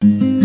thank mm -hmm. you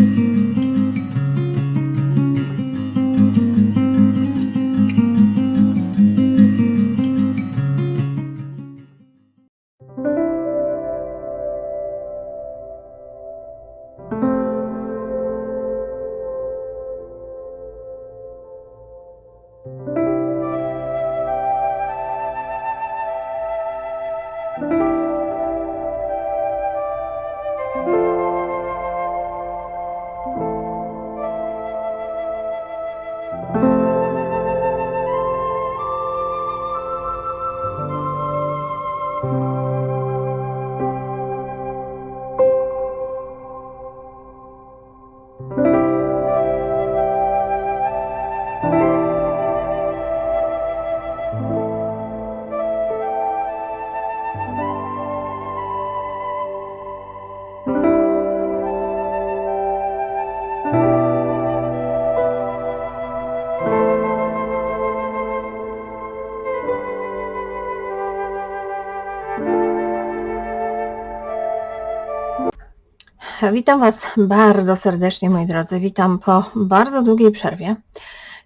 Witam Was bardzo serdecznie, moi drodzy. Witam po bardzo długiej przerwie.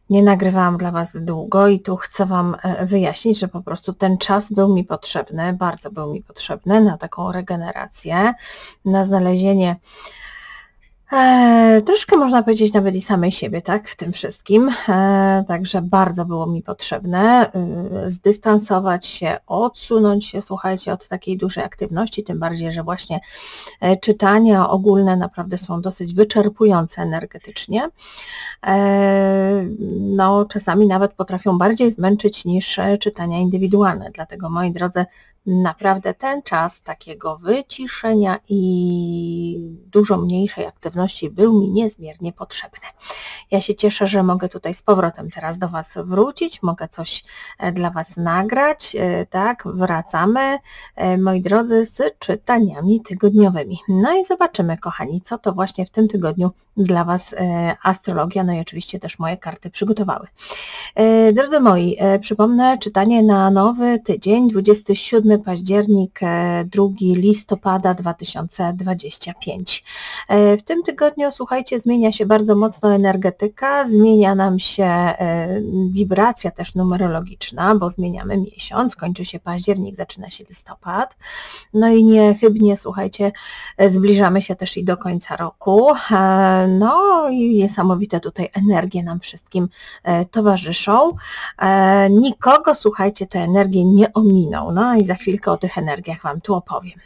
Nie nagrywałam dla Was długo i tu chcę Wam e, wyjaśnić, że po prostu ten czas był mi potrzebny, bardzo był mi potrzebny na taką regenerację, na znalezienie E, troszkę można powiedzieć nawet i samej siebie, tak, w tym wszystkim. E, także bardzo było mi potrzebne e, zdystansować się, odsunąć się, słuchajcie, od takiej dużej aktywności, tym bardziej, że właśnie e, czytania ogólne naprawdę są dosyć wyczerpujące energetycznie. No, czasami nawet potrafią bardziej zmęczyć niż czytania indywidualne. Dlatego, moi drodzy, naprawdę ten czas takiego wyciszenia i dużo mniejszej aktywności był mi niezmiernie potrzebny. Ja się cieszę, że mogę tutaj z powrotem teraz do Was wrócić, mogę coś e, dla Was nagrać, e, tak, wracamy, e, moi drodzy, z czytaniami tygodniowymi. No i zobaczymy, kochani, co to właśnie w tym tygodniu dla Was astrologia, no i oczywiście też moje karty przygotowały. Drodzy moi, przypomnę czytanie na nowy tydzień, 27 październik, 2 e, listopada 2025. E, w tym tygodniu, słuchajcie, zmienia się bardzo mocno energetyka, zmienia nam się e, wibracja też numerologiczna, bo zmieniamy miesiąc, kończy się październik, zaczyna się listopad. No i niechybnie, słuchajcie, zbliżamy się też i do końca roku. No i niesamowite tutaj energie nam wszystkim towarzyszą. Nikogo, słuchajcie, te energie nie ominą. No i za chwilkę o tych energiach Wam tu opowiem.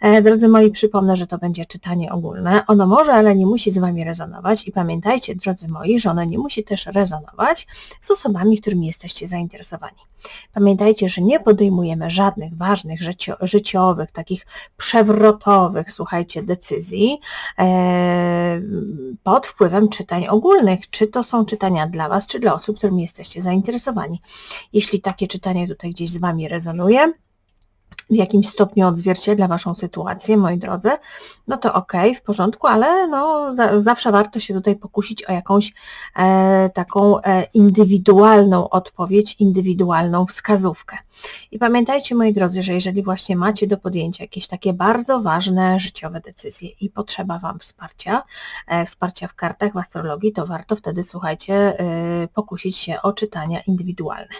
E, drodzy moi, przypomnę, że to będzie czytanie ogólne. Ono może, ale nie musi z Wami rezonować i pamiętajcie, drodzy moi, że ono nie musi też rezonować z osobami, którymi jesteście zainteresowani. Pamiętajcie, że nie podejmujemy żadnych ważnych życiowych, takich przewrotowych, słuchajcie, decyzji e, pod wpływem czytań ogólnych. Czy to są czytania dla Was, czy dla osób, którymi jesteście zainteresowani. Jeśli takie czytanie tutaj gdzieś z Wami rezonuje, w jakimś stopniu odzwierciedla Waszą sytuację, moi drodzy, no to ok, w porządku, ale no, za, zawsze warto się tutaj pokusić o jakąś e, taką e, indywidualną odpowiedź, indywidualną wskazówkę. I pamiętajcie, moi drodzy, że jeżeli właśnie macie do podjęcia jakieś takie bardzo ważne życiowe decyzje i potrzeba Wam wsparcia, e, wsparcia w kartach, w astrologii, to warto wtedy, słuchajcie, e, pokusić się o czytania indywidualne.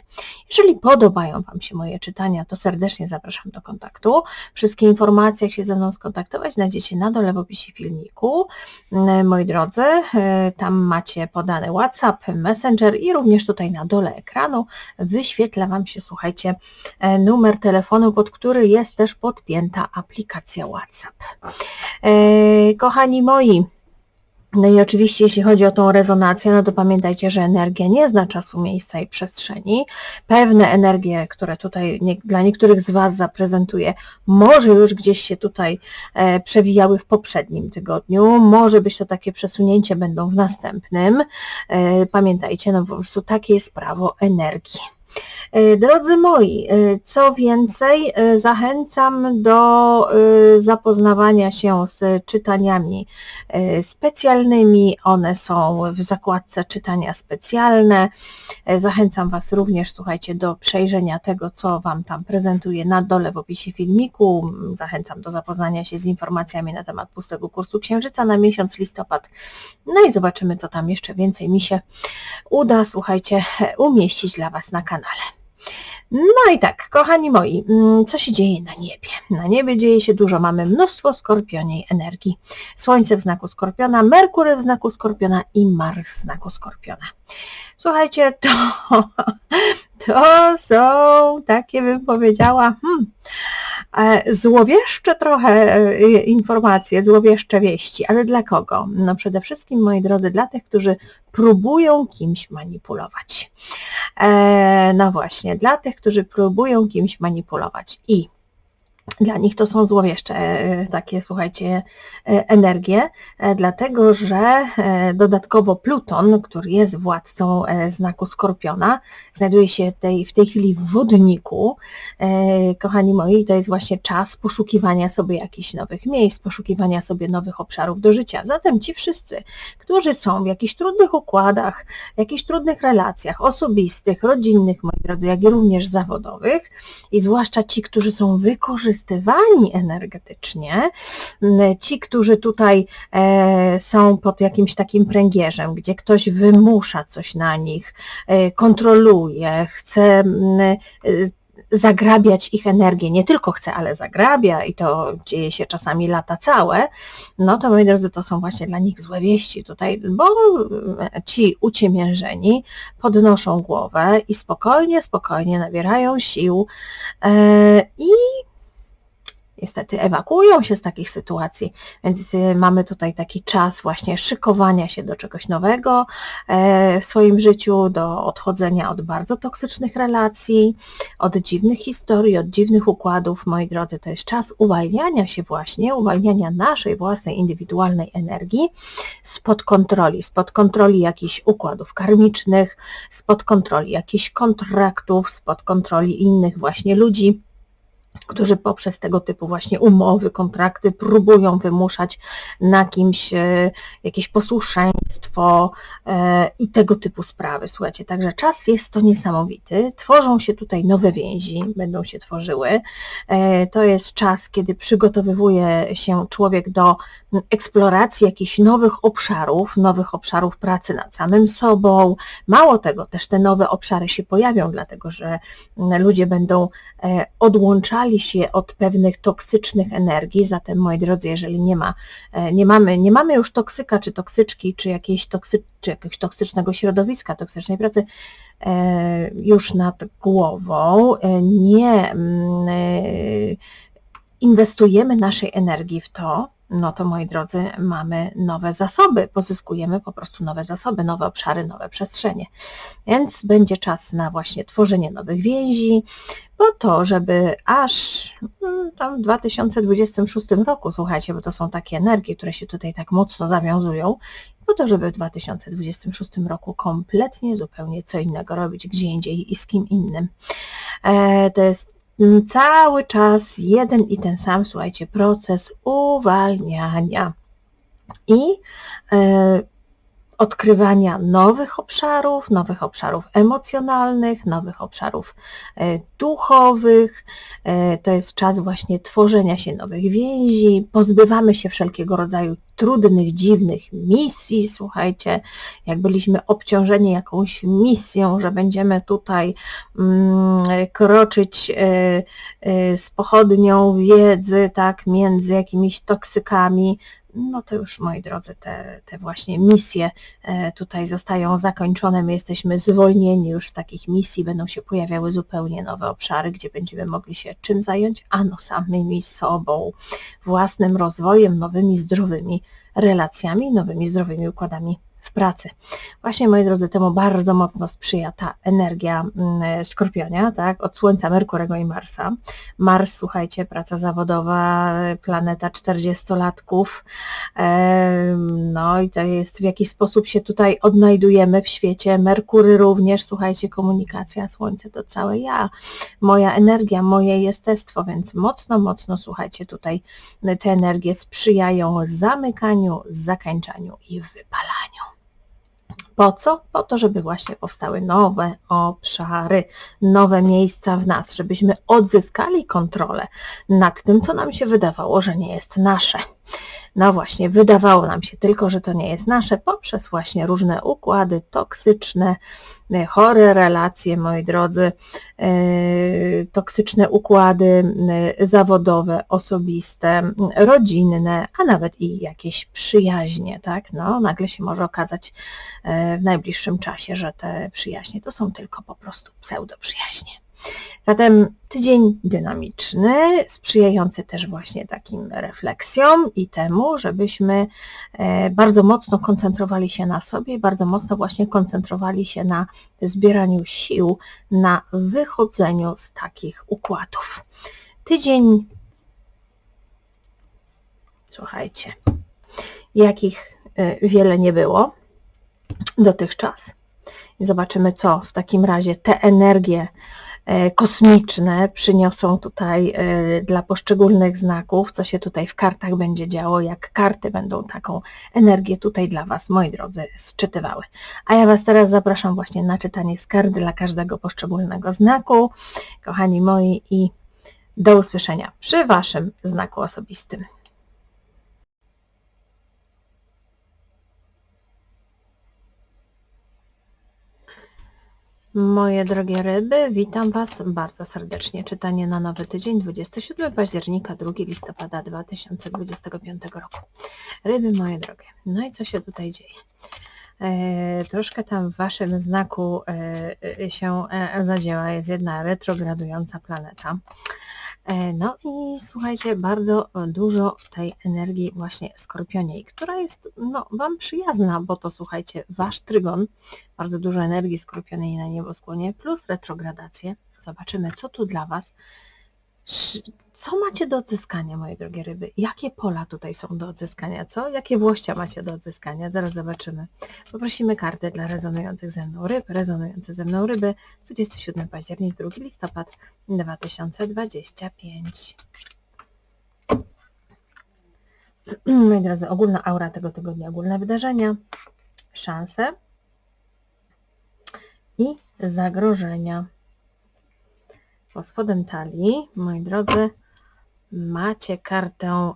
Jeżeli podobają Wam się moje czytania, to serdecznie zapraszam do kontaktu. Wszystkie informacje, jak się ze mną skontaktować, znajdziecie na dole w opisie filmiku. E, moi drodzy, tam macie podane WhatsApp, Messenger i również tutaj na dole ekranu wyświetla Wam się, słuchajcie, E, numer telefonu, pod który jest też podpięta aplikacja WhatsApp. E, kochani moi, no i oczywiście jeśli chodzi o tą rezonację, no to pamiętajcie, że energia nie zna czasu, miejsca i przestrzeni. Pewne energie, które tutaj nie, dla niektórych z Was zaprezentuję, może już gdzieś się tutaj e, przewijały w poprzednim tygodniu, może być to takie przesunięcie będą w następnym. E, pamiętajcie, no po prostu takie jest prawo energii. E, drodzy moi, e, co więcej, e, zachęcam do zapoznawania się z czytaniami specjalnymi. One są w zakładce czytania specjalne. Zachęcam Was również, słuchajcie, do przejrzenia tego, co Wam tam prezentuję na dole w opisie filmiku. Zachęcam do zapoznania się z informacjami na temat pustego kursu Księżyca na miesiąc listopad. No i zobaczymy, co tam jeszcze więcej mi się uda, słuchajcie, umieścić dla Was na kanale. No i tak, kochani moi, mm, co się dzieje na niebie? Na niebie dzieje się dużo, mamy mnóstwo skorpioniej energii. Słońce w znaku skorpiona, Merkury w znaku skorpiona i Mars w znaku skorpiona. Słuchajcie, to, to są takie, bym powiedziała, hmm, złowieszcze trochę e, informacje, złowieszcze wieści, ale dla kogo? No przede wszystkim, moi drodzy, dla tych, którzy próbują kimś manipulować. E, no właśnie, dla tych, którzy próbują kimś manipulować i dla nich to są złowieszcze e, takie, słuchajcie, e, energie, e, dlatego że dodatkowo Pluton, który jest władcą znaku Skorpiona, znajduje się tej, w tej chwili w wodniku. Kochani moi, to jest właśnie czas poszukiwania sobie jakichś nowych miejsc, poszukiwania sobie nowych obszarów do życia. Zatem ci wszyscy, którzy są w jakichś trudnych układach, w jakichś trudnych relacjach osobistych, rodzinnych, moi drodzy, jak i również zawodowych i zwłaszcza ci, którzy są wykorzystani wykorzystywani energetycznie. Ci, którzy tutaj e, są pod jakimś takim pręgierzem, gdzie ktoś wymusza coś na nich, e, kontroluje, chce e, zagrabiać ich energię, nie tylko chce, ale zagrabia i to dzieje się czasami lata całe, no to moi drodzy, to są właśnie dla nich złe wieści tutaj, bo ci uciemiężeni podnoszą głowę i spokojnie, spokojnie nabierają sił i niestety ewakuują się z takich sytuacji, więc y, mamy tutaj taki czas właśnie szykowania się do czegoś nowego e, w swoim życiu, do odchodzenia od bardzo toksycznych relacji, od dziwnych historii, od dziwnych układów. Moi drodzy, to jest czas uwalniania się właśnie, uwalniania naszej własnej indywidualnej energii spod kontroli, spod kontroli jakichś układów karmicznych, spod kontroli jakichś kontraktów, spod kontroli innych właśnie ludzi którzy poprzez tego typu właśnie umowy, kontrakty próbują wymuszać na kimś e, jakieś posłuszeństwo e, i tego typu sprawy. Słuchajcie, także czas jest to niesamowity. Tworzą się tutaj nowe więzi, będą się tworzyły. E, to jest czas, kiedy przygotowywuje się człowiek do eksploracji jakichś nowych obszarów, nowych obszarów pracy nad samym sobą. Mało tego, też te nowe obszary się pojawią, dlatego że ludzie będą odłączali odłączali się od pewnych toksycznych energii, zatem moi drodzy, jeżeli nie ma, e, nie mamy, nie mamy już toksyka, czy toksyczki, czy, jakiejś toksy, czy jakiegoś toksycznego środowiska, toksycznej pracy e, już nad głową, e, nie mm, inwestujemy naszej energii w to, no to moi drodzy, mamy nowe zasoby, pozyskujemy po prostu nowe zasoby, nowe obszary, nowe przestrzenie. Więc będzie czas na właśnie tworzenie nowych więzi, po to, żeby aż mm, tam w 2026 roku, słuchajcie, bo to są takie energie, które się tutaj tak mocno zawiązują, po to, żeby w 2026 roku kompletnie, zupełnie co innego robić gdzie indziej i z kim innym. E, to jest cały czas jeden i ten sam, słuchajcie, proces uwalniania i e, odkrywania nowych obszarów, nowych obszarów emocjonalnych, nowych obszarów e, duchowych. E, to jest czas właśnie tworzenia się nowych więzi, pozbywamy się wszelkiego rodzaju trudnych, dziwnych misji. Słuchajcie, jak byliśmy obciążeni jakąś misją, że będziemy tutaj mm, kroczyć e, z pochodnią wiedzy, tak, między jakimiś toksykami, no to już moi drodzy, te, te właśnie misje e, tutaj zostają zakończone, my jesteśmy zwolnieni już z takich misji, będą się pojawiały zupełnie nowe obszary, gdzie będziemy mogli się czym zająć? Ano samymi sobą, własnym rozwojem, nowymi zdrowymi relacjami, nowymi zdrowymi układami w pracy. Właśnie, moi drodzy, temu bardzo mocno sprzyja ta energia mm, Skorpionia, tak, od Słońca, Merkurego i Marsa. Mars, słuchajcie, praca zawodowa, planeta 40-latków, no i to jest w jaki sposób się tutaj odnajdujemy w świecie. Merkury również, słuchajcie, komunikacja, Słońce to całe ja, moja energia, moje jestestwo, więc mocno, mocno, słuchajcie, tutaj te energie sprzyjają zamykaniu, zakańczaniu i wypalaniu. Po co? Po to, żeby właśnie powstały nowe obszary, nowe miejsca w nas, żebyśmy odzyskali kontrolę nad tym, co nam się wydawało, że nie jest nasze. No właśnie, wydawało nam się tylko, że to nie jest nasze, poprzez właśnie różne układy toksyczne, e, chore relacje, moi drodzy, e, toksyczne układy e, zawodowe, osobiste, rodzinne, a nawet i jakieś przyjaźnie, tak? No, nagle się może okazać w najbliższym czasie, że te przyjaźnie to są tylko po prostu pseudo przyjaźnie. Zatem tydzień dynamiczny, sprzyjający też właśnie takim refleksjom i temu, żebyśmy e, bardzo mocno koncentrowali się na sobie, bardzo mocno właśnie koncentrowali się na zbieraniu sił, na wychodzeniu z takich układów. Tydzień, słuchajcie, jakich e, wiele nie było dotychczas. Zobaczymy, co w takim razie te energie kosmiczne przyniosą tutaj e, dla poszczególnych znaków, co się tutaj w kartach będzie działo, jak karty będą taką energię tutaj dla Was, moi drodzy, sczytywały. A ja Was teraz zapraszam właśnie na czytanie z kart dla każdego poszczególnego znaku, kochani moi, i do usłyszenia przy Waszym znaku osobistym. Moje drogie ryby, witam Was bardzo serdecznie. Czytanie na nowy tydzień, 27 października, 2 listopada 2025 roku. Ryby moje drogie, no i co się tutaj dzieje? E, troszkę tam w Waszym znaku e, e się zadziała, jest jedna retrogradująca planeta. E, no i słuchajcie, bardzo dużo tej energii właśnie skorpioniej, która jest no, Wam przyjazna, bo to słuchajcie, Wasz trygon, bardzo dużo energii skorpionej na nieboskłonie, plus retrogradację. Zobaczymy, co tu dla Was co macie do odzyskania, moje drogie ryby? Jakie pola tutaj są do odzyskania? Co? Jakie włościa macie do odzyskania? Zaraz zobaczymy. Poprosimy karty dla rezonujących ze mną ryb. Rezonujące ze mną ryby 27 październik, 2 listopad 2025. Moi drodzy, ogólna aura tego tygodnia, ogólne wydarzenia, szanse i zagrożenia. Pod spodem talii, moi drodzy, macie kartę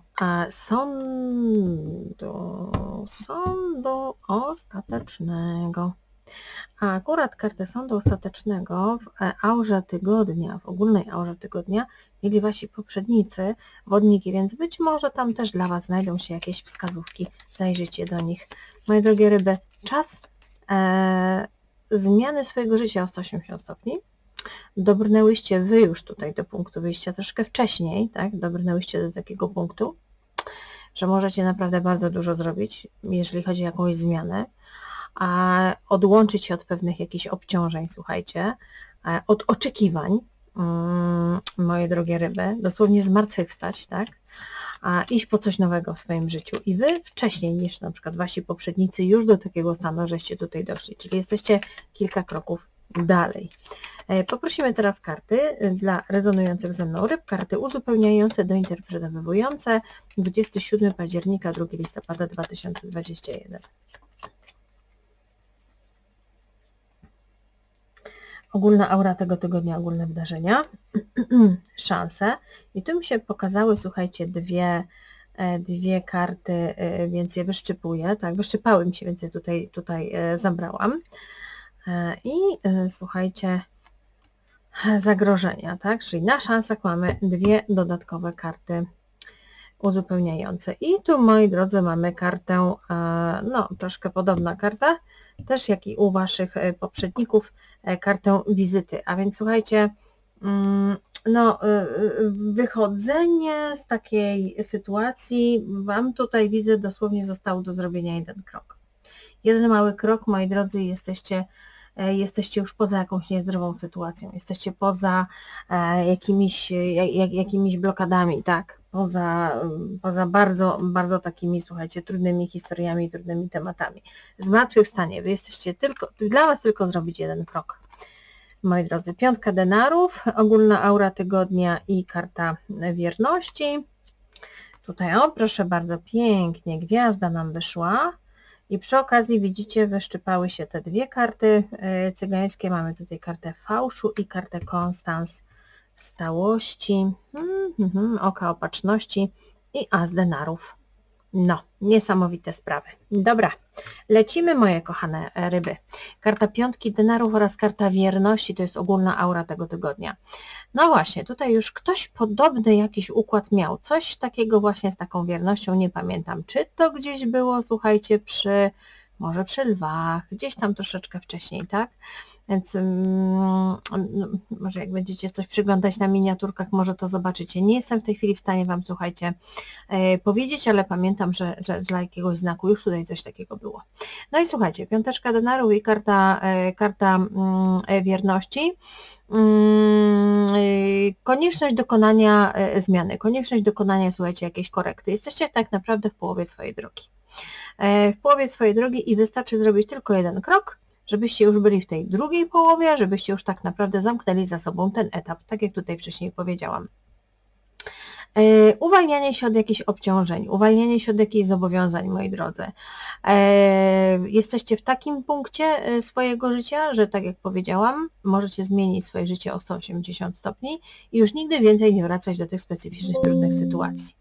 sądu, sądu ostatecznego. A akurat kartę sądu ostatecznego w aurze tygodnia, w ogólnej aurze tygodnia mieli wasi poprzednicy, wodniki, więc być może tam też dla was znajdą się jakieś wskazówki, zajrzyjcie do nich. Moje drogie ryby, czas e, zmiany swojego życia o 180 stopni, dobrnęłyście wy już tutaj do punktu wyjścia troszkę wcześniej, tak? Dobrnęłyście do takiego punktu, że możecie naprawdę bardzo dużo zrobić, jeżeli chodzi o jakąś zmianę, a odłączyć się od pewnych jakichś obciążeń, słuchajcie, e, od oczekiwań, mm, moje drogie ryby, dosłownie zmartwychwstać, tak? A iść po coś nowego w swoim życiu. I wy wcześniej niż na przykład wasi poprzednicy już do takiego stanu, żeście tutaj doszli, czyli jesteście kilka kroków dalej. E, poprosimy teraz karty dla rezonujących ze mną ryb, karty uzupełniające, dointerpretowujące 27 października, 2 listopada 2021. Ogólna aura tego tygodnia, ogólne wydarzenia, szanse. I tu mi się pokazały, słuchajcie, dwie, e, dwie karty, e, więc je wyszczypuję, tak, wyszczypały mi się, więc je tutaj, tutaj zabrałam. I słuchajcie, zagrożenia, tak? Czyli na szansach mamy dwie dodatkowe karty uzupełniające. I tu, moi drodzy, mamy kartę, e, no, troszkę podobna karta, też jak i u Waszych e, poprzedników, e, kartę wizyty. A więc słuchajcie, mm, no, wychodzenie z takiej sytuacji, Wam tutaj widzę, dosłownie zostało do zrobienia jeden krok. jeden mały krok, moi drodzy, jesteście e, jesteście już poza jakąś niezdrową sytuacją, jesteście poza e, jakimiś, jak, jakimiś blokadami, tak, poza, poza bardzo, bardzo takimi, słuchajcie, trudnymi historiami, trudnymi tematami. Zmartwychwstanie, wy jesteście tylko, dla was tylko zrobić jeden krok. Moi drodzy, piątka denarów, ogólna aura tygodnia i karta wierności. Tutaj, o proszę bardzo, pięknie, gwiazda nam wyszła. I przy okazji widzicie, wyszczypały się te dwie karty e, cygańskie. Mamy tutaj kartę fałszu i kartę konstans stałości, hmm, oka opatrzności i as denarów. No, niesamowite sprawy. Dobra, lecimy moje kochane ryby. Karta piątki denarów oraz karta wierności to jest ogólna aura tego tygodnia. No właśnie, tutaj już ktoś podobny jakiś układ miał. Coś takiego właśnie z taką wiernością, nie pamiętam. Czy to gdzieś było, słuchajcie, przy może przy lwach, gdzieś tam troszeczkę wcześniej, tak? Więc um, może jak będziecie coś przyglądać na miniaturkach, może to zobaczycie. Nie jestem w tej chwili w stanie Wam, słuchajcie, e, powiedzieć, ale pamiętam, że, że dla jakiegoś znaku już tutaj coś takiego było. No i słuchajcie, piąteczka denarów i karta, e, karta mm, wierności. Mm, konieczność dokonania e, zmiany, konieczność dokonania, słuchajcie, jakiejś korekty. Jesteście tak naprawdę w połowie swojej drogi. E, w połowie swojej drogi i wystarczy zrobić tylko jeden krok, żebyście już byli w tej drugiej połowie, żebyście już tak naprawdę zamknęli za sobą ten etap, tak jak tutaj wcześniej powiedziałam. E, uwalnianie się od jakichś obciążeń, uwalnianie się od jakichś zobowiązań, moi drodzy. E, jesteście w takim punkcie swojego życia, że tak jak powiedziałam, możecie zmienić swoje życie o 180 stopni i już nigdy więcej nie wracać do tych specyficznych, trudnych sytuacji.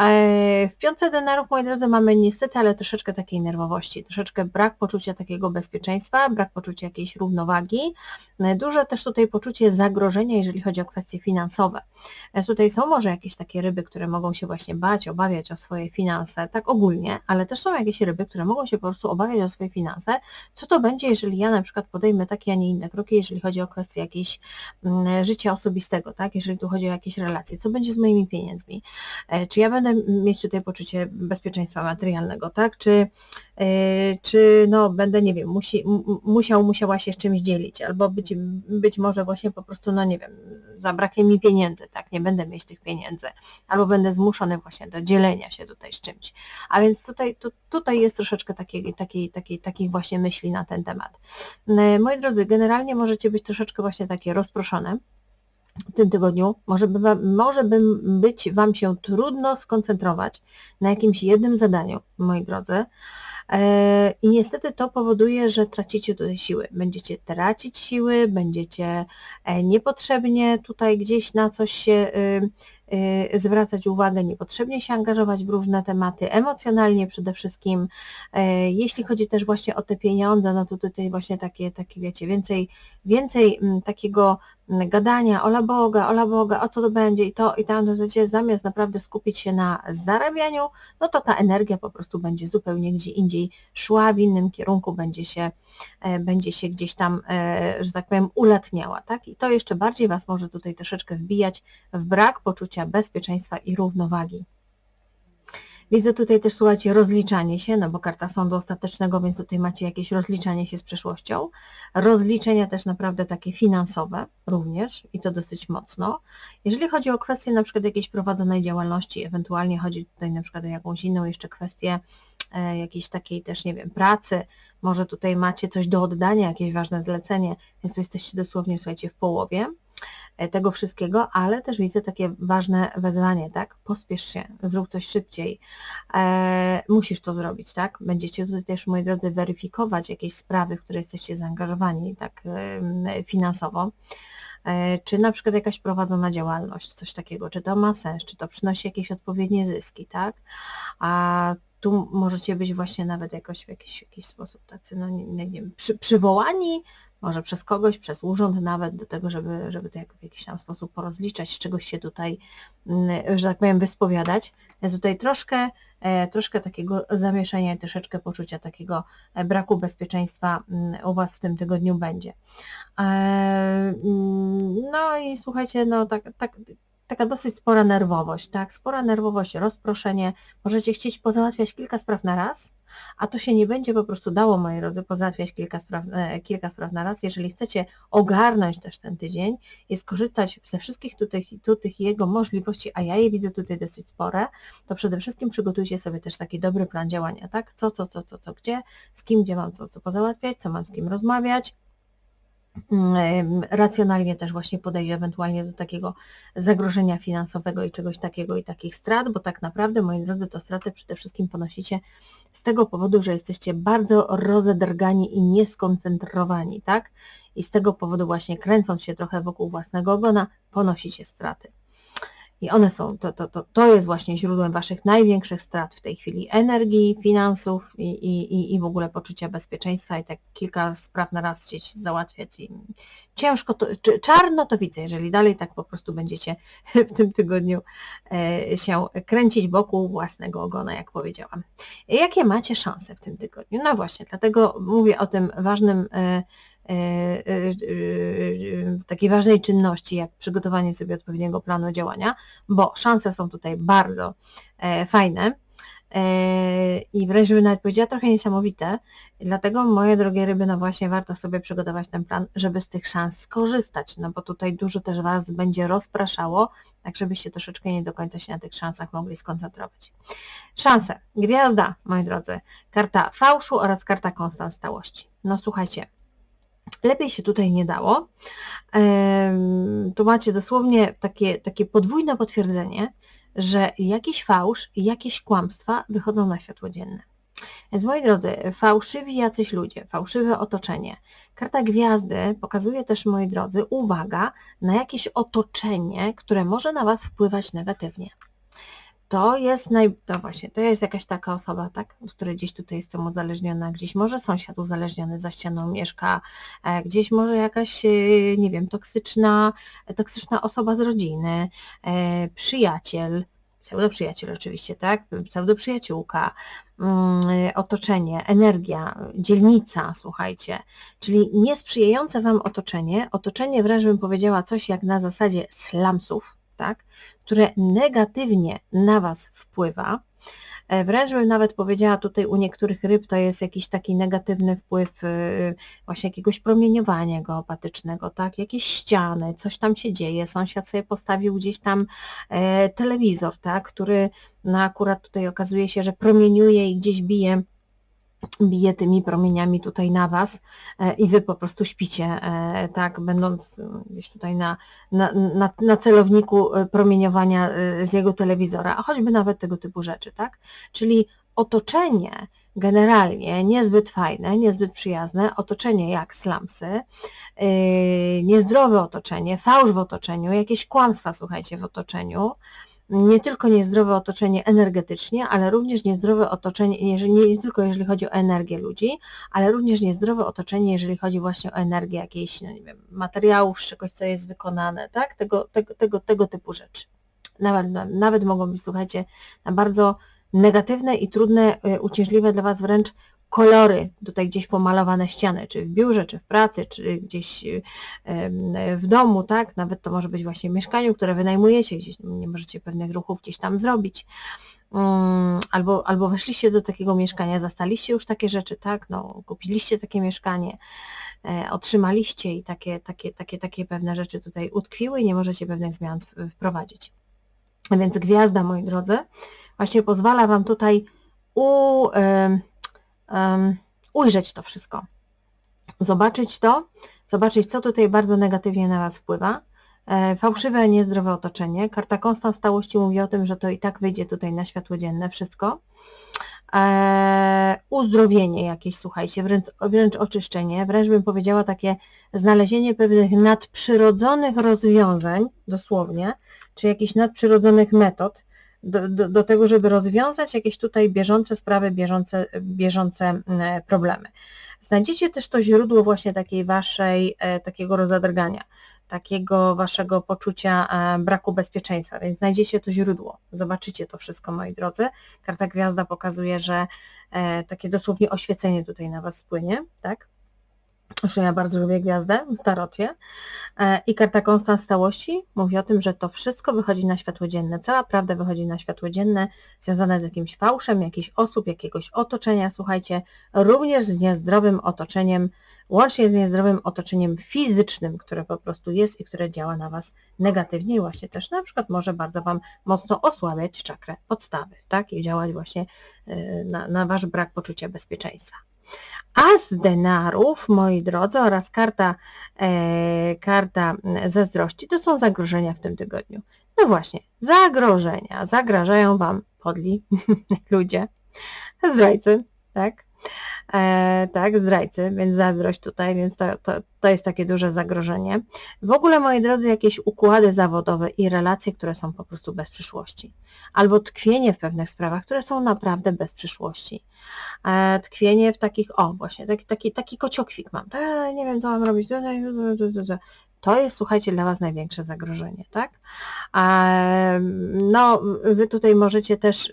E, w piątce denarów, moi drodzy, mamy niestety, ale troszeczkę takiej nerwowości, troszeczkę brak poczucia takiego bezpieczeństwa, brak poczucia jakiejś równowagi, e, duże też tutaj poczucie zagrożenia, jeżeli chodzi o kwestie finansowe. E, tutaj są może jakieś takie ryby, które mogą się właśnie bać, obawiać o swoje finanse, tak ogólnie, ale też są jakieś ryby, które mogą się po prostu obawiać o swoje finanse. Co to będzie, jeżeli ja na przykład podejmę takie, a nie inne kroki, jeżeli chodzi o kwestie jakieś mm, życia osobistego, tak? Jeżeli tu chodzi o jakieś relacje, co będzie z moimi pieniędzmi? Czy ja będę mieć tutaj poczucie bezpieczeństwa materialnego, tak? Czy, yy, czy no, będę, nie wiem, musi, musiał, musiała się z czymś dzielić, albo być, być może właśnie po prostu, no nie wiem, za brakiem mi pieniędzy, tak? Nie będę mieć tych pieniędzy, albo będę zmuszony właśnie do dzielenia się tutaj z czymś. A więc tutaj, tu, tutaj jest troszeczkę takiej, takiej, takiej, takich właśnie myśli na ten temat. Yy, moi drodzy, generalnie możecie być troszeczkę właśnie takie rozproszone, w tym tygodniu może, by wam, może by być Wam się trudno skoncentrować na jakimś jednym zadaniu, moi drodzy. E, I niestety to powoduje, że tracicie tutaj siły. Będziecie tracić siły, będziecie e, niepotrzebnie tutaj gdzieś na coś się y, Y, zwracać uwagę, niepotrzebnie się angażować w różne tematy, emocjonalnie przede wszystkim. E, jeśli chodzi też właśnie o te pieniądze, no to tutaj właśnie takie, takie wiecie, więcej, więcej mm, takiego gadania, ola Boga, ola Boga, o co to będzie i to i tam, zamiast naprawdę skupić się na zarabianiu, no to ta energia po prostu będzie zupełnie gdzie indziej szła, w innym kierunku będzie się, e, będzie się gdzieś tam, e, że tak powiem, ulatniała, tak? I to jeszcze bardziej Was może tutaj troszeczkę wbijać w brak poczucia bezpieczeństwa i równowagi. Widzę tutaj też, słuchajcie, rozliczanie się, no bo karta sądu ostatecznego, więc tutaj macie jakieś rozliczanie się z przeszłością. Rozliczenia też naprawdę takie finansowe również i to dosyć mocno. Jeżeli chodzi o kwestie na przykład jakiejś prowadzonej działalności, ewentualnie chodzi tutaj na przykład o jakąś inną jeszcze kwestię e, jakiejś takiej też, nie wiem, pracy, może tutaj macie coś do oddania, jakieś ważne zlecenie, więc tu jesteście dosłownie, słuchajcie, w połowie. E, tego wszystkiego, ale też widzę takie ważne wezwanie, tak? Pospiesz się, zrób coś szybciej. E, musisz to zrobić, tak? Będziecie tutaj też, moi drodzy, weryfikować jakieś sprawy, w które jesteście zaangażowani, tak, e, finansowo. E, czy na przykład jakaś prowadzona działalność, coś takiego, czy to ma sens, czy to przynosi jakieś odpowiednie zyski, tak? A tu możecie być właśnie nawet jakoś w jakiś, jakiś sposób tacy, no nie, nie wiem, przy, przywołani może przez kogoś, przez urząd nawet do tego, żeby, żeby to w jakiś tam sposób porozliczać, z czegoś się tutaj, mm, że tak powiem, wyspowiadać. Jest tutaj troszkę, e, troszkę takiego zamieszania i troszeczkę poczucia takiego e, braku bezpieczeństwa mm, u Was w tym tygodniu będzie. E, mm, no i słuchajcie, no tak, tak taka dosyć spora nerwowość, tak? Spora nerwowość, rozproszenie. Możecie chcieć pozałatwiać kilka spraw na raz, a to się nie będzie po prostu dało, moi drodzy, pozałatwiać kilka spraw, e, kilka spraw na raz. Jeżeli chcecie ogarnąć też ten tydzień i skorzystać ze wszystkich tutaj jego możliwości, a ja je widzę tutaj dosyć spore, to przede wszystkim przygotujcie sobie też taki dobry plan działania, tak? Co, co, co, co, co, gdzie, z kim, gdzie mam co, co pozałatwiać, co mam z kim rozmawiać, racjonalnie też właśnie podejść ewentualnie do takiego zagrożenia finansowego i czegoś takiego i takich strat, bo tak naprawdę, moi drodzy, to straty przede wszystkim ponosicie z tego powodu, że jesteście bardzo rozedrgani i nieskoncentrowani, tak? I z tego powodu właśnie kręcąc się trochę wokół własnego ogona, ponosicie straty. I one są, to, to, to, to jest właśnie źródłem Waszych największych strat w tej chwili energii, finansów i, i, i w ogóle poczucia bezpieczeństwa i tak kilka spraw na raz chcieć załatwiać. I ciężko to, czy czarno to widzę, jeżeli dalej tak po prostu będziecie w tym tygodniu e, się kręcić wokół własnego ogona, jak powiedziałam. Jakie macie szanse w tym tygodniu? No właśnie, dlatego mówię o tym ważnym e, takiej ważnej czynności, jak przygotowanie sobie odpowiedniego planu działania, bo szanse są tutaj bardzo fajne i wręcz bym nawet powiedziała trochę niesamowite, dlatego moje drogie ryby, no właśnie warto sobie przygotować ten plan, żeby z tych szans skorzystać, no bo tutaj dużo też Was będzie rozpraszało, tak żebyście troszeczkę nie do końca się na tych szansach mogli skoncentrować. Szanse. Gwiazda, moi drodzy. Karta fałszu oraz karta konstans stałości. No słuchajcie, Lepiej się tutaj nie dało. Tu macie dosłownie takie, takie podwójne potwierdzenie, że jakiś fałsz jakieś kłamstwa wychodzą na światło dzienne. Więc moi drodzy, fałszywi jacyś ludzie, fałszywe otoczenie. Karta gwiazdy pokazuje też, moi drodzy, uwaga na jakieś otoczenie, które może na Was wpływać negatywnie to jest naj... No właśnie, to jest jakaś taka osoba, tak, od której gdzieś tutaj jestem uzależniona, gdzieś może sąsiad uzależniony za ścianą mieszka, e, gdzieś może jakaś, e, nie wiem, toksyczna, toksyczna osoba z rodziny, e, przyjaciel, pseudoprzyjaciel oczywiście, tak, pseudoprzyjaciółka, mm, otoczenie, energia, dzielnica, słuchajcie, czyli niesprzyjające Wam otoczenie, otoczenie wręcz bym powiedziała coś jak na zasadzie slumsów, tak, które negatywnie na Was wpływa. E, wręcz bym nawet powiedziała tutaj u niektórych ryb to jest jakiś taki negatywny wpływ y, właśnie jakiegoś promieniowania geopatycznego, tak? Jakieś ściany, coś tam się dzieje, sąsiad sobie postawił gdzieś tam e, telewizor, tak? Który no akurat tutaj okazuje się, że promieniuje i gdzieś bije bije tymi promieniami tutaj na Was e, i Wy po prostu śpicie, e, tak, będąc gdzieś tutaj na, na, na, na celowniku e, promieniowania z jego telewizora, a choćby nawet tego typu rzeczy, tak? Czyli otoczenie generalnie niezbyt fajne, niezbyt przyjazne, otoczenie jak slumsy, niezdrowe otoczenie, fałsz w otoczeniu, jakieś kłamstwa, słuchajcie, w otoczeniu, nie tylko niezdrowe otoczenie energetycznie, ale również niezdrowe otoczenie, nie, nie tylko jeżeli chodzi o energię ludzi, ale również niezdrowe otoczenie, jeżeli chodzi właśnie o energię jakiejś, no nie wiem, materiałów, czegoś, co jest wykonane, tak? Tego, tego, tego, tego typu rzeczy. Nawet, nawet mogą być, słuchajcie, na bardzo negatywne i trudne, y, uciążliwe dla Was wręcz kolory tutaj gdzieś pomalowane ściany, czy w biurze, czy w pracy, czy gdzieś w domu, tak? Nawet to może być właśnie w mieszkaniu, które wynajmujecie, gdzieś nie możecie pewnych ruchów gdzieś tam zrobić. Mm, albo, albo weszliście do takiego mieszkania, zastaliście już takie rzeczy, tak? No, kupiliście takie mieszkanie, e, otrzymaliście i takie, takie, takie, takie pewne rzeczy tutaj utkwiły i nie możecie pewnych zmian wprowadzić. Więc gwiazda, moi drodzy, właśnie pozwala Wam tutaj u, um, ujrzeć to wszystko. Zobaczyć to, zobaczyć, co tutaj bardzo negatywnie na Was wpływa. E, fałszywe, niezdrowe otoczenie. Karta konstans stałości mówi o tym, że to i tak wyjdzie tutaj na światło dzienne wszystko. E, uzdrowienie jakieś, słuchajcie, wręcz, wręcz oczyszczenie, wręcz bym powiedziała takie znalezienie pewnych nadprzyrodzonych rozwiązań, dosłownie, czy jakichś nadprzyrodzonych metod, do, do, do, tego, żeby rozwiązać jakieś tutaj bieżące sprawy, bieżące, bieżące problemy. Znajdziecie też to źródło właśnie takiej waszej, e, takiego rozadrgania, takiego waszego poczucia e, braku bezpieczeństwa, więc znajdziecie to źródło, zobaczycie to wszystko, moi drodzy. Karta Gwiazda pokazuje, że e, takie dosłownie oświecenie tutaj na was spłynie, tak? Zresztą ja bardzo lubię gwiazdę w tarocie. E, I karta konstans stałości mówi o tym, że to wszystko wychodzi na światło dzienne. Cała prawda wychodzi na światło dzienne, związana z jakimś fałszem, jakichś osób, jakiegoś otoczenia. Słuchajcie, również z niezdrowym otoczeniem, łącznie z niezdrowym otoczeniem fizycznym, które po prostu jest i które działa na Was negatywnie i właśnie też na przykład może bardzo Wam mocno osłabiać czakrę podstawy, tak? I działać właśnie e, na, na Wasz brak poczucia bezpieczeństwa. As denarów, moi drodzy, oraz karta, e, karta zazdrości to są zagrożenia w tym tygodniu. No właśnie, zagrożenia. Zagrażają Wam podli ludzie, zdrajcy, tak? E, tak, zdrajcy, więc zazdrość tutaj, więc to, to, to jest takie duże zagrożenie. W ogóle, moi drodzy, jakieś układy zawodowe i relacje, które są po prostu bez przyszłości. Albo tkwienie w pewnych sprawach, które są naprawdę bez przyszłości. E, tkwienie w takich, o właśnie, taki, taki, taki kociokwik mam, e, nie wiem co mam robić, to jest, słuchajcie, dla Was największe zagrożenie, tak? E, no, Wy tutaj możecie też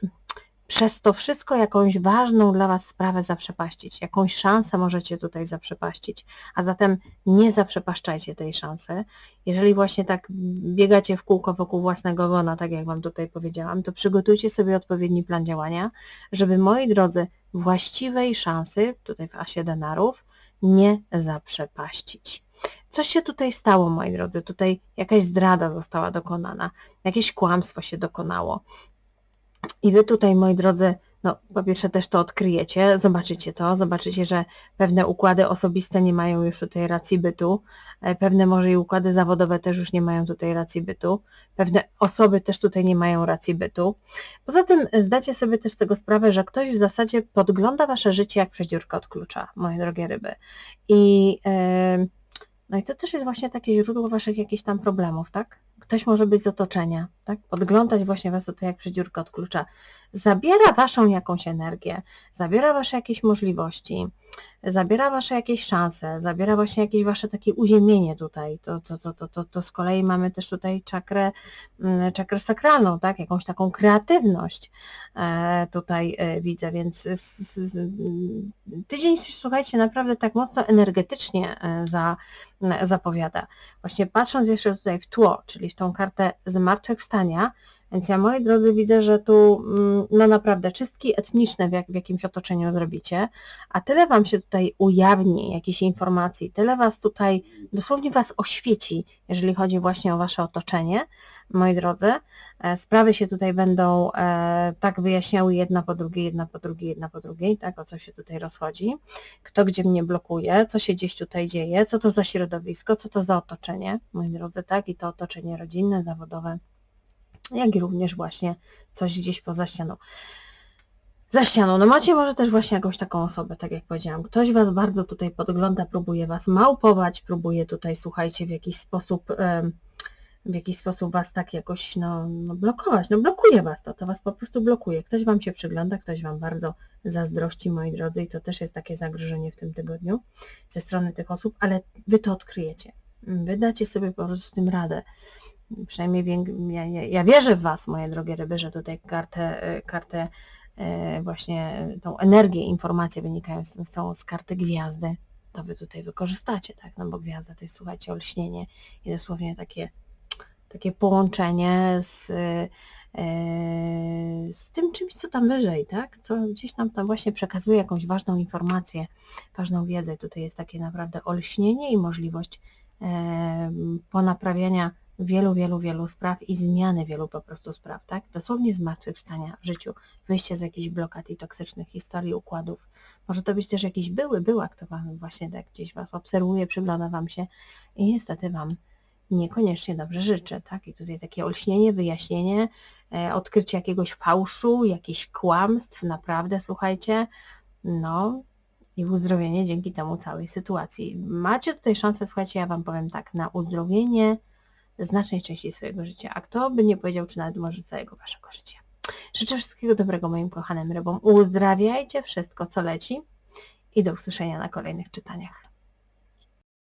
przez to wszystko jakąś ważną dla Was sprawę zaprzepaścić, jakąś szansę możecie tutaj zaprzepaścić, a zatem nie zaprzepaszczajcie tej szansy. Jeżeli właśnie tak biegacie w kółko wokół własnego gona, tak jak Wam tutaj powiedziałam, to przygotujcie sobie odpowiedni plan działania, żeby moi drodzy właściwej szansy, tutaj w asie denarów, nie zaprzepaścić. Coś się tutaj stało, moi drodzy, tutaj jakaś zdrada została dokonana, jakieś kłamstwo się dokonało, i Wy tutaj, moi drodzy, no po pierwsze też to odkryjecie, zobaczycie to, zobaczycie, że pewne układy osobiste nie mają już tutaj racji bytu, e, pewne może i układy zawodowe też już nie mają tutaj racji bytu, pewne osoby też tutaj nie mają racji bytu. Poza tym zdacie sobie też tego sprawę, że ktoś w zasadzie podgląda Wasze życie jak przez dziurkę od klucza, moje drogie ryby. I, no i to też jest właśnie takie źródło Waszych jakichś tam problemów, tak? Ktoś może być z otoczenia, tak? Podglądać właśnie Was tutaj jak przedziurka od klucza. Zabiera Waszą jakąś energię, zabiera Wasze jakieś możliwości, zabiera Wasze jakieś szanse, zabiera właśnie jakieś Wasze takie uziemienie tutaj. To, to, to, to, to, to z kolei mamy też tutaj czakrę, mm, czakrę sakralną, tak? Jakąś taką kreatywność e, tutaj e, widzę, więc tydzień, słuchajcie, naprawdę tak mocno energetycznie e, za, zapowiada. Właśnie patrząc jeszcze tutaj w tło, czyli w tą kartę zmartwychwstania, więc ja, moi drodzy, widzę, że tu mm, no naprawdę czystki etniczne w, jak, w jakimś otoczeniu zrobicie, a tyle Wam się tutaj ujawni jakiejś informacji, tyle Was tutaj, dosłownie Was oświeci, jeżeli chodzi właśnie o Wasze otoczenie, moi drodzy. E, sprawy się tutaj będą e, tak wyjaśniały jedna po drugiej, jedna po drugiej, jedna po drugiej, tak, o co się tutaj rozchodzi, kto gdzie mnie blokuje, co się gdzieś tutaj dzieje, co to za środowisko, co to za otoczenie, moi drodzy, tak, i to otoczenie rodzinne, zawodowe, jak i również właśnie coś gdzieś poza ścianą. Za ścianą. No macie może też właśnie jakąś taką osobę, tak jak powiedziałam. Ktoś Was bardzo tutaj podgląda, próbuje Was małpować, próbuje tutaj, słuchajcie, w jakiś sposób w jakiś sposób Was tak jakoś no, no, blokować. No blokuje Was to, to Was po prostu blokuje. Ktoś Wam się przygląda, ktoś Wam bardzo zazdrości, moi drodzy, i to też jest takie zagrożenie w tym tygodniu ze strony tych osób, ale Wy to odkryjecie. Wy dacie sobie po prostu z tym radę przynajmniej ja, ja, wierzę w Was, moje drogie ryby, że tutaj kartę, e, kartę e, właśnie tą energię, informacje wynikającą z karty gwiazdy, to Wy tutaj wykorzystacie, tak? No bo gwiazda to jest, słuchajcie, olśnienie i dosłownie takie, takie połączenie z, e, z tym czymś, co tam wyżej, tak? Co gdzieś nam tam właśnie przekazuje jakąś ważną informację, ważną wiedzę. Tutaj jest takie naprawdę olśnienie i możliwość ponaprawiania wielu, wielu, wielu spraw i zmiany wielu po prostu spraw, tak? Dosłownie zmartwychwstania w życiu, wyjście z jakichś blokad i toksycznych historii, układów. Może to być też jakiś były, była, kto Wam właśnie tak gdzieś Was obserwuje, przygląda Wam się i niestety Wam niekoniecznie dobrze życzę, tak? I tutaj takie olśnienie, wyjaśnienie, e, odkrycie jakiegoś fałszu, jakichś kłamstw, naprawdę, słuchajcie, no i uzdrowienie dzięki temu całej sytuacji. Macie tutaj szansę, słuchajcie, ja Wam powiem tak, na uzdrowienie, znacznej części swojego życia, a kto by nie powiedział, czy nawet może całego Waszego życia. Życzę wszystkiego dobrego moim kochanym rybom. Uzdrawiajcie wszystko, co leci i do usłyszenia na kolejnych czytaniach.